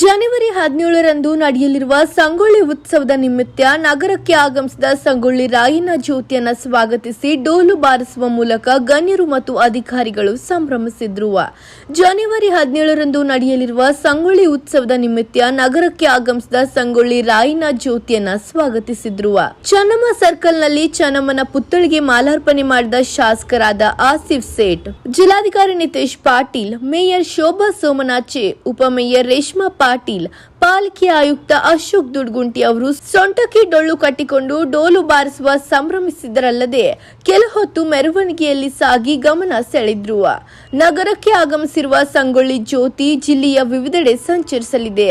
ಹದಿನೇಳರಂದು ನಡೆಯಲಿರುವ ಸಂಗೊಳ್ಳಿ ಉತ್ಸವದ ನಿಮಿತ್ತ ನಗರಕ್ಕೆ ಆಗಮಿಸಿದ ಸಂಗೊಳ್ಳಿ ರಾಯಣ್ಣ ಜ್ಯೋತಿಯನ್ನ ಸ್ವಾಗತಿಸಿ ಡೋಲು ಬಾರಿಸುವ ಮೂಲಕ ಗಣ್ಯರು ಮತ್ತು ಅಧಿಕಾರಿಗಳು ಸಂಭ್ರಮಿಸಿದ್ರು. ಜನವರಿ ಹದಿನೇಳರಂದು ನಡೆಯಲಿರುವ ಸಂಗೊಳ್ಳಿ ಉತ್ಸವದ ನಿಮಿತ್ತ ನಗರಕ್ಕೆ ಆಗಮಿಸಿದ ಸಂಗೊಳ್ಳಿ ರಾಯಣ್ಣ ಜ್ಯೋತಿಯನ್ನ ಸ್ವಾಗತಿಸಿದ್ರು. ಚನ್ನಮ್ಮ ಸರ್ಕಲ್ನಲ್ಲಿ ಚನ್ನಮ್ಮನ ಪುತ್ಥಳಿಗೆ ಮಾಲಾರ್ಪಣೆ ಮಾಡಿದ ಶಾಸಕರಾದ ಆಸಿಫ್ ಸೇಠ್, ಜಿಲ್ಲಾಧಿಕಾರಿ ನಿತೇಶ್ ಪಾಟೀಲ್, ಮೇಯರ್ ಶೋಭಾ ಸೋಮನಾಚೆ ಉಪಮೇಯರ್ ರೇಷ್ಮಾ ಪಾಟೀಲ್ ಪಾಲಿಕೆ ಆಯುಕ್ತ ಅಶೋಕ್ ದುಡ್ಗುಂಟಿ ಅವರು ಸೊಂಟಕ್ಕೆ ಡೊಳ್ಳು ಕಟ್ಟಿಕೊಂಡು ಡೋಲು ಬಾರಿಸುವ ಸಂಭ್ರಮಿಸಿದರಲ್ಲದೆ ಕೆಲ ಹೊತ್ತು ಮೆರವಣಿಗೆಯಲ್ಲಿ ಸಾಗಿ ಗಮನ ಸೆಳೆದ್ರು. ನಗರಕ್ಕೆ ಆಗಮಿಸಿರುವ ಸಂಗೊಳ್ಳಿ ಜ್ಯೋತಿ ಜಿಲ್ಲೆಯ ವಿವಿಧೆಡೆ ಸಂಚರಿಸಲಿದೆ.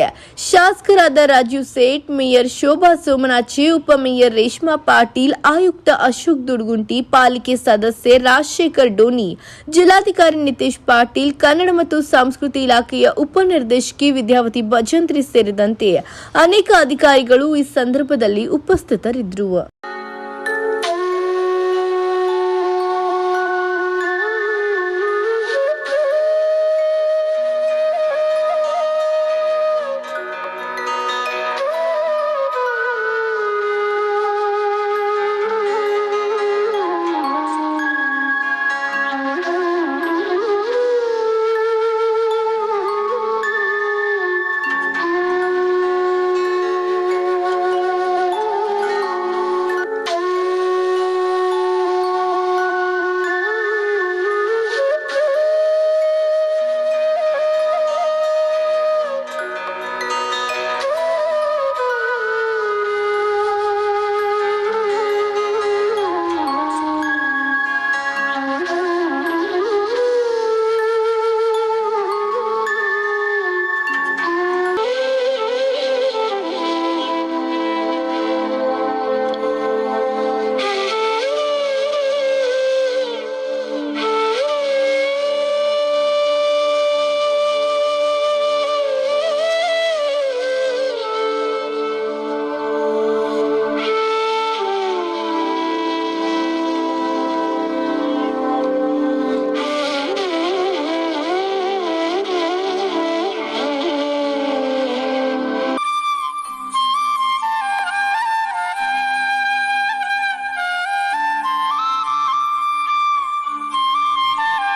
ಶಾಸಕರಾದ ರಾಜೀವ್ ಸೇಠ್, ಮೇಯರ್ ಶೋಭಾ ಸೋಮನಾಚಿ ಉಪಮೇಯರ್ ರೇಷ್ಮಾ ಪಾಟೀಲ್, ಆಯುಕ್ತ ಅಶೋಕ್ ದುಡ್ಗುಂಟಿ, ಪಾಲಿಕೆ ಸದಸ್ಯೆ ರಾಜಶೇಖರ್ ಡೋನಿ ಜಿಲ್ಲಾಧಿಕಾರಿ ನಿತೇಶ್ ಪಾಟೀಲ್, ಕನ್ನಡ ಮತ್ತು ಸಂಸ್ಕೃತಿ ಇಲಾಖೆಯ ಉಪನಿರ್ದೇಶಕಿ ವಿದ್ಯಾವತಿ ಭಜಂತ್ರಿ ಸೇರಿದಂತೆ ಅನೇಕ ಅಧಿಕಾರಿಗಳು ಈ ಸಂದರ್ಭದಲ್ಲಿ ಉಪಸ್ಥಿತರಿದ್ದರು.